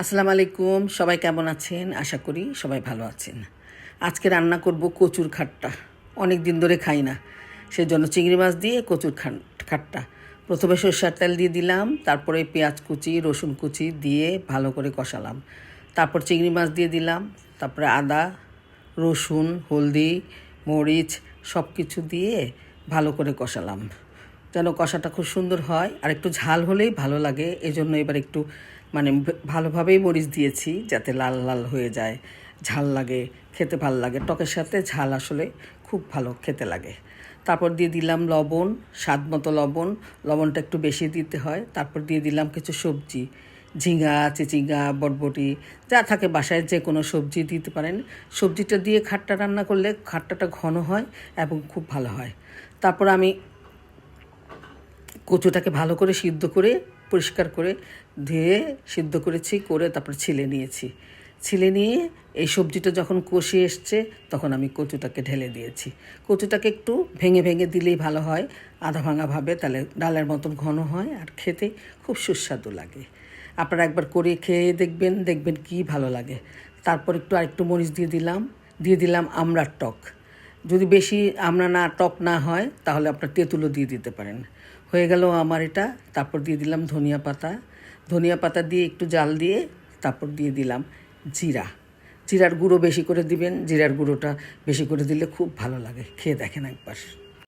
আসসালামু আলাইকুম, সবাই কেমন আছেন? আশা করি সবাই ভালো আছেন। আজকে রান্না করব কচুর খাট্টা। অনেক দিন ধরে খাই না। সেই জন্য চিংড়ি মাছ দিয়ে কচুর খাট্টা। প্রথমে সরষের তেল দিয়ে দিলাম, তারপরে পেঁয়াজ কুচি, রসুন কুচি দিয়ে ভালো করে কষালাম। তারপর চিংড়ি মাছ দিয়ে দিলাম, তারপরে আদা, রসুন, হলদি, মরিচ সব কিছু দিয়ে ভালো করে কষালাম। যেন কষাটা খুব সুন্দর হয়, আর একটু ঝাল হলেই ভালো লাগে, এজন্য এবার একটু মানে ভালোভাবেই মরিচ দিয়েছি যাতে লাল লাল হয়ে যায়, ঝাল লাগে, খেতে ভালো লাগে। টকের সাথে ঝাল আসলে খুব ভালো খেতে লাগে। তারপর দিয়ে দিলাম লবণ, স্বাদ মতো লবণ। লবণটা একটু বেশি দিতে হয়। তারপর দিয়ে দিলাম কিছু সবজি। ঝিঙ্গা চিচিঙ্গা, বটবটি, যা থাকে বাসায় যে কোনো সবজি দিতে পারেন। সবজিটা দিয়ে খাট্টা রান্না করলে খাট্টাটা ঘন হয় এবং খুব ভালো হয়। তারপর আমি কচুটাকে ভালো করে সিদ্ধ করে, পরিষ্কার করে ধুয়ে সিদ্ধ করেছি, করে তারপর ছিলে নিয়েছি। ছিলে নিয়ে এই সবজিটা যখন কষে এসছে, তখন আমি কচুটাকে ঢেলে দিয়েছি। কচুটাকে একটু ভেঙে ভেঙে দিলেই ভালো হয়, আধা ভাঙাভাবে তাহলে ডালের মতন ঘন হয় আর খেতে খুব সুস্বাদু লাগে। আপনারা একবার করে খেয়ে দেখবেন দেখবেন কি ভালো লাগে। তারপর একটু আরেকটু মরিচ দিয়ে দিলাম দিয়ে দিলাম আমড়ার টক। যদি বেশি আমরা না, টক না হয়, তাহলে আপনার তেঁতুলও দিয়ে দিতে পারেন। হয়ে গেল আমার এটা। তারপর দিয়ে দিলাম ধনিয়া পাতা। ধনিয়া পাতা দিয়ে একটু জাল দিয়ে তারপর দিয়ে দিলাম জিরা। জিরার গুঁড়ো বেশি করে দিবেন। জিরার গুঁড়োটা বেশি করে দিলে খুব ভালো লাগে। খেয়ে দেখেন একবার।